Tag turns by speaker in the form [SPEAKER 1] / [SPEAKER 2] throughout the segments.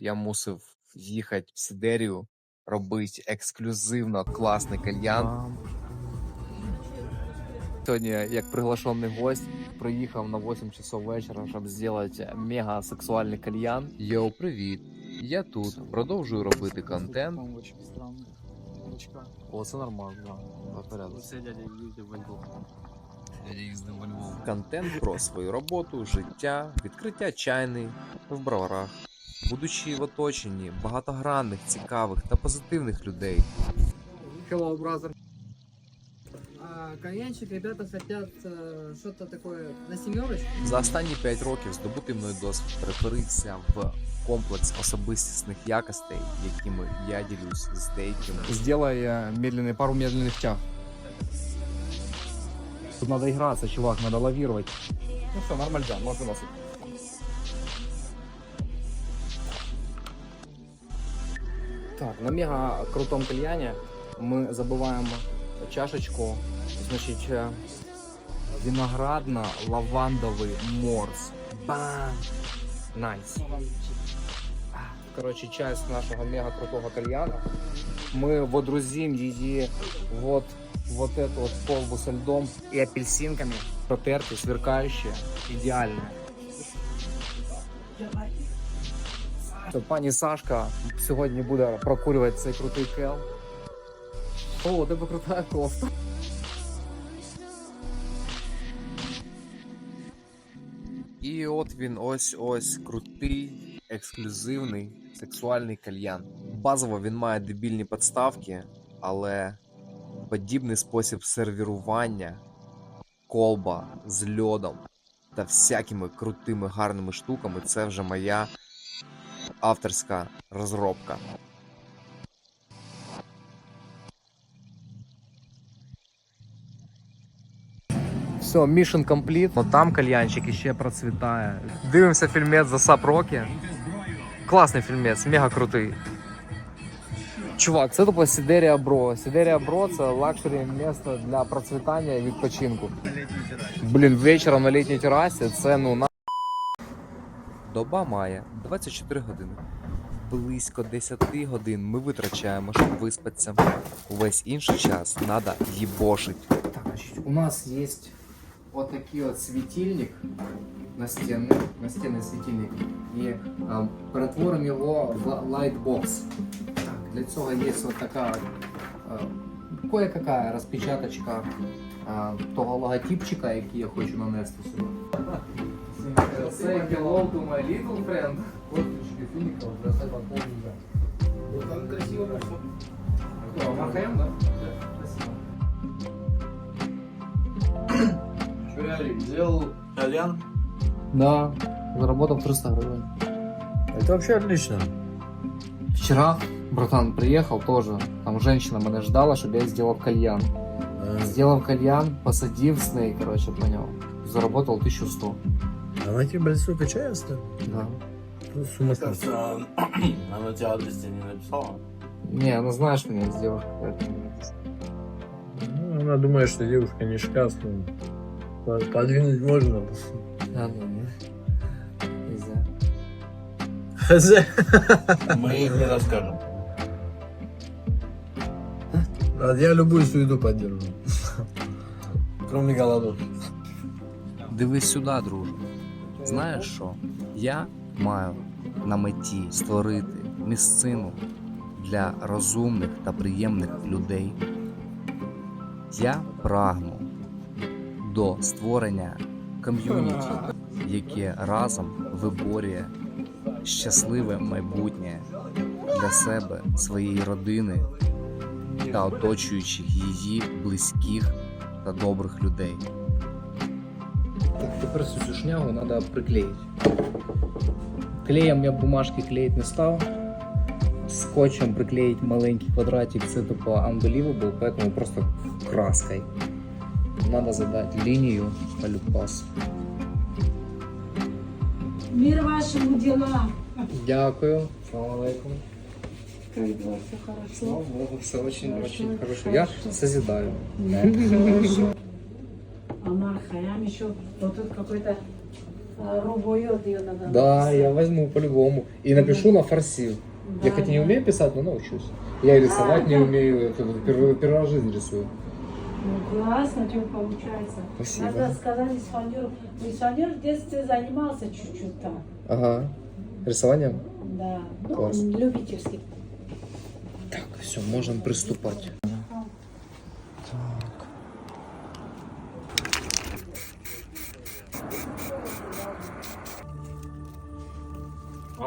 [SPEAKER 1] я мусив їхати в Сідерію, робити ексклюзивно класний кальян. Сьогодні, як приглашений гость, приїхав на 8 часов вечора, щоб зробити мега сексуальний кальян. Йоу, привіт! Я тут продовжую робити контент. О, це нормально, да, порядок.
[SPEAKER 2] Це дядя їздив во Львов.
[SPEAKER 1] Контент про свою роботу, життя, відкриття чайний в броварах Будучи в оточенні багатогранних, цікавих та позитивних людей,
[SPEAKER 3] Hello, brother. А, кальянчик, ребята хотят э, что-то такое на семерочку.
[SPEAKER 1] за останні 5 років здобутий мною досвід перетворився в комплекс особистісних якостей, якими я ділюсь з деякими.
[SPEAKER 4] Сделай э, медленный, пару медленных тяг. Тут надо играться, чувак, надо лавировать. Ну все, нормально, можно носить. Так, на мега крутом кальяне мы забываем чашечку, значит, э, виноградно-лавандовый морс. Бам! Найс. Короче, часть нашего мега крутого кальяна. Мы водрузим ее вот вот эту вот колбу со льдом и апельсинками, протертые, сверкающие, идеальные. То пані Сашка сьогодні буде прокурювати цей крутий кел. О, у тебе крута кофта.
[SPEAKER 1] І от він ось ось крутий, ексклюзивний сексуальний кальян. Базово він має дебільні підставки, але подібний спосіб сервірування, колба з льодом та всякими крутими гарними штуками це вже моя авторська розробка. Все, mission complete. Но там кальянчик іще процвітає. Дивимося фільмець за Сап Рокі. Класний фільмець, мега крутий. Чувак, це тупо Сідерія Бро. Сідерія Бро це лакшері місто для процвітання і відпочинку. Блін, вечором на літній терасі це ну на. Доба має 24 години. Близько 10 годин ми витрачаємо, щоб виспатися. Увесь інший час треба їбошить.
[SPEAKER 4] Так, значит, у нас есть вот такой вот светильник настенный, настенный светильник, и а, перетворим его в лайтбокс. Для цього есть вот такая а, кое-какая розпечаточка а, того логотипчика, який я хочу нанести сюди. Say hello to my little friend. Кофточки фініков для себе повністю.
[SPEAKER 3] Там красиво
[SPEAKER 4] Хто, Махаєм, да? Спасибо.
[SPEAKER 2] Шурярик сделал кальян.
[SPEAKER 4] Да, заработал 300 гривен.
[SPEAKER 2] Это вообще отлично.
[SPEAKER 4] Вчера братан приехал тоже, там женщина меня ждала, чтобы я сделал кальян. Сделал кальян, посадив с ней, короче, понял. Заработал 1100.
[SPEAKER 2] Она тебе столько чая оставила?
[SPEAKER 4] Да.
[SPEAKER 2] Ну, с ума сойти.
[SPEAKER 5] Кажется, она тебе адрес тебе не написала.
[SPEAKER 4] Не, она знаешь меня, из девушка, поэтому...
[SPEAKER 2] Ну, она думает, что девушка не шкаф, ну, по- подвинуть можно.
[SPEAKER 4] Да, ну, не. Нельзя.
[SPEAKER 2] Хз.
[SPEAKER 5] Мы ей не расскажем.
[SPEAKER 2] А Я любую суету поддерживаю. Кроме голодовки.
[SPEAKER 1] Дивись сюди, друже. Знаєш що? Я маю на меті створити місцину для розумних та приємних людей. Я прагну до створення ком'юніті, яке разом виборює щасливе майбутнє для себе, своєї родини та оточуючих її близьких та добрих людей.
[SPEAKER 4] Теперь всю эту шнягу надо приклеить. Клеем я бумажки клеить не став. Скотчем приклеить маленький квадратик, це тупо unbelievable, поэтому просто краской. Надо задать линию полюбас.
[SPEAKER 6] Мир вашему дела.
[SPEAKER 4] Дякую. Салам алейкум.
[SPEAKER 6] Как дела? Все
[SPEAKER 4] Слава? Богу, все очень,
[SPEAKER 6] Хорошо,
[SPEAKER 4] очень хорошо.
[SPEAKER 6] хорошо.
[SPEAKER 4] Я созидаю.
[SPEAKER 6] Да, хорошо. Хаям еще вот тут какой-то А, Рубует ее надо.
[SPEAKER 1] Да, я возьму по-любому. И напишу на фарси.
[SPEAKER 6] Да,
[SPEAKER 1] Я хоть не умею писать, но научусь. Я и рисовать не умею, это вот первый, первый раз в жизни рисую.
[SPEAKER 6] Ну, классно, у тебя получается.
[SPEAKER 1] Спасибо.
[SPEAKER 6] Надо сказать. Ну, Исфандер в детстве занимался чуть-чуть там.
[SPEAKER 1] Ага. Рисованием?
[SPEAKER 6] Да. Ну,
[SPEAKER 1] Класс.
[SPEAKER 6] он любительский.
[SPEAKER 1] Так, все, можем приступать.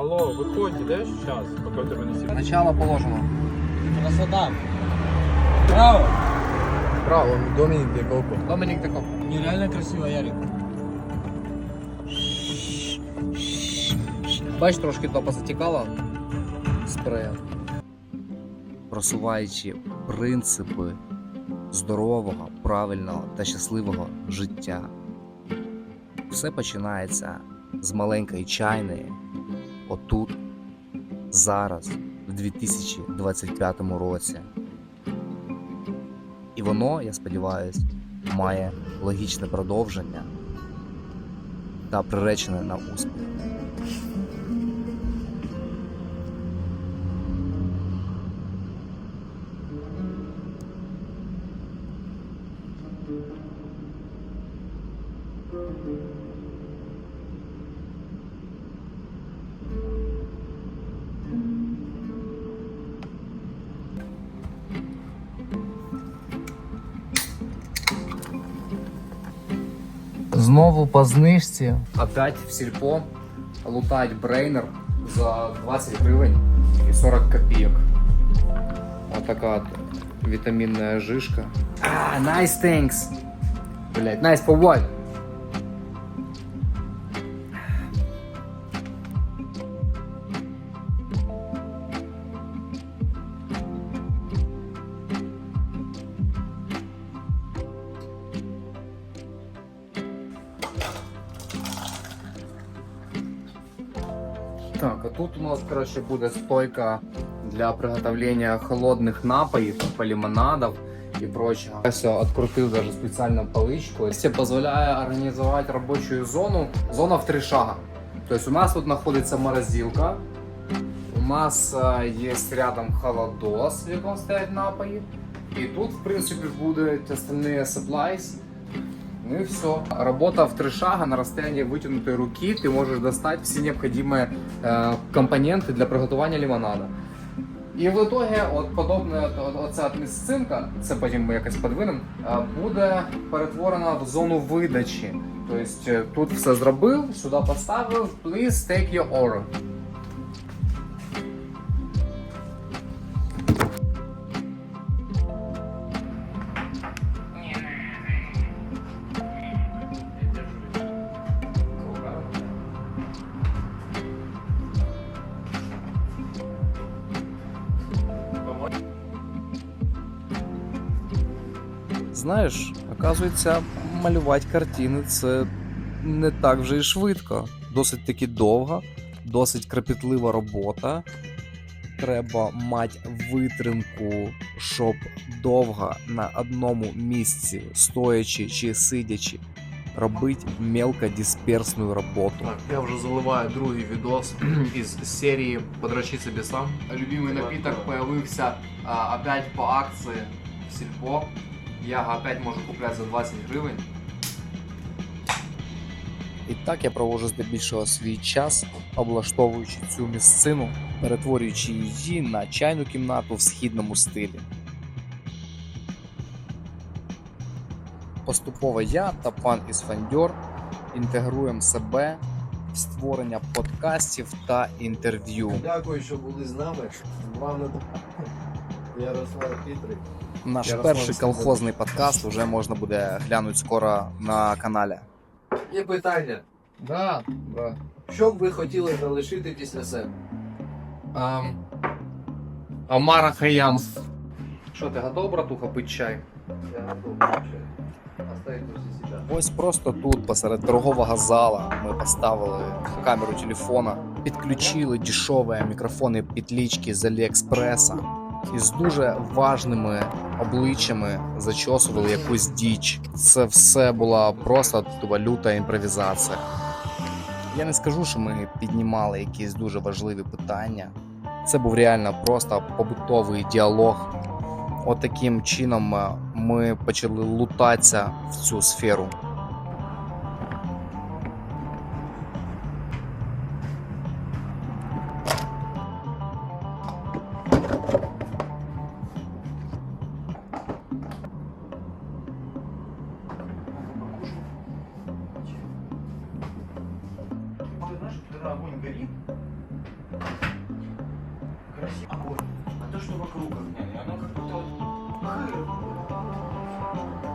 [SPEAKER 7] Алло, виходьте, де зараз? Поки тебе не сів.
[SPEAKER 1] Начало положено.
[SPEAKER 3] Красота. Браво.
[SPEAKER 1] Право, Доминик Деколко. Доминик Деколко.
[SPEAKER 3] Нереально красиво, Ярик.
[SPEAKER 1] Бач, трошки то позатікало спреєм. Просуваючи принципи здорового, правильного та щасливого життя. Все починається з маленької чайної, отут, зараз, в 2025 році. І воно, я сподіваюся, має логічне продовження та приречене на успіх. Знову по знижці. Опять в сільпо лутають брейнер за 20 гривень і 40 копійок. Отака от вітамінна жишка. А, nice thanks. Блять, nice for what? Так, а тут у нас, короче, буде стойка для приготовления холодных напоїв, типа лимонадов и прочего. Я все открутил даже специально полычку. Це позволяє организовать рабочую зону. Зона в три шага. То есть у нас тут находится морозилка. У нас э, есть рядом холодос, в якому стоять напої. І тут, в принципі, будуть остальные supplies. Ну и все. Работа в три шага на расстоянии вытянутой руки. Ты можешь достать все необходимые э, компоненти для приготування лимонада. І в итоге, от подобне, от, оця от місцинка, це потім ми якось подвинемо, е, буде перетворена в зону видачі. Тобто е, тут все зробив, сюди поставив, please take your order. Знаєш, оказується, малювати картини це не так вже і швидко. Досить таки довга, досить кропітлива робота. Треба мати витримку, щоб довго на одному місці, стоячи чи сидячи, робити мелкодисперсну роботу.
[SPEAKER 8] Так, я вже заливаю другий відос із серії «Подрочи собі сам».
[SPEAKER 1] Любимый напиток появився а, опять по акції в сільпо. Я опять можу купляти за 20 гривень. І так я проводжу здебільшого свій час, облаштовуючи цю місцину, перетворюючи її на чайну кімнату в східному стилі. Поступово я та пан Ісфандьор інтегруємо себе в створення подкастів та інтерв'ю.
[SPEAKER 2] Дякую, що були з нами. З вами Ярослав Пітрик.
[SPEAKER 1] Наш
[SPEAKER 2] Ярослав
[SPEAKER 1] перший колхозний подкаст вже можна буде глянути скоро на каналі.
[SPEAKER 2] Є питання.
[SPEAKER 1] Да, да.
[SPEAKER 2] Що б ви хотіли залишити після себе?
[SPEAKER 1] Um, Амара Хаям. Що, ти готов, братуха, пить чай?
[SPEAKER 2] Я готов. Оставить себя.
[SPEAKER 1] Ось просто тут, посеред торгового зала, ми поставили камеру телефона, підключили дешеві мікрофони підлічки з Аліекспреса і з дуже важними обличчями зачосували якусь діч. Це все була просто люта імпровізація. Я не скажу, що ми піднімали якісь дуже важливі питання. Це був реально просто побутовий діалог. От чином е, ми почали лутатися в цю сферу.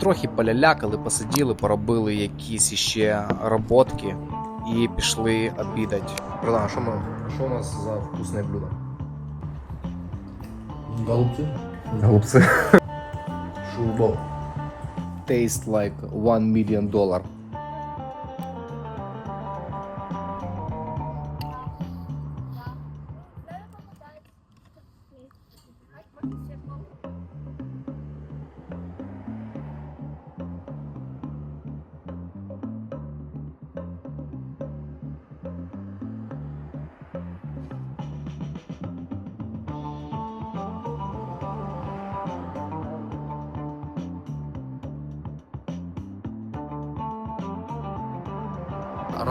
[SPEAKER 1] Трохи полялякали, посиділи, поробили якісь іще роботки і пішли обідати.
[SPEAKER 2] Братан, що ми? Що у нас за вкусне блюдо?
[SPEAKER 7] Голубці.
[SPEAKER 2] Голубці.
[SPEAKER 7] Шурбо.
[SPEAKER 1] Taste like one million dollar.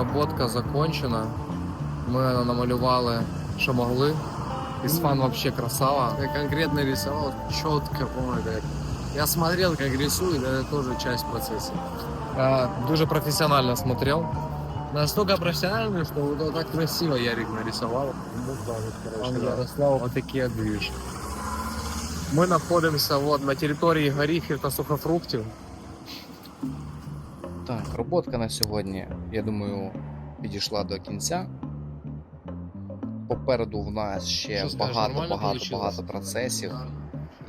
[SPEAKER 2] Роботка закончена. Ми намалювали, що могли. Исфан вообще красава.
[SPEAKER 7] Я конкретно рисовал четко, помню, как. Я смотрел, как рисует, это тоже часть процесса.
[SPEAKER 2] Е, Дуже професіонально смотрел.
[SPEAKER 7] Настолько профессионально, что вот так красиво Ярик нарисовал. Он Ярослав, вот такие движ.
[SPEAKER 2] Ми знаходимося вот на території горіхів та сухофруктів.
[SPEAKER 1] Так, роботка на сьогодні, я думаю, підійшла до кінця. Попереду в нас ще багато-багато-багато процесів,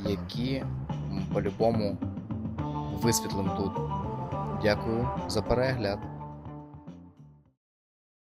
[SPEAKER 1] які по-любому висвітлим тут. Дякую за перегляд.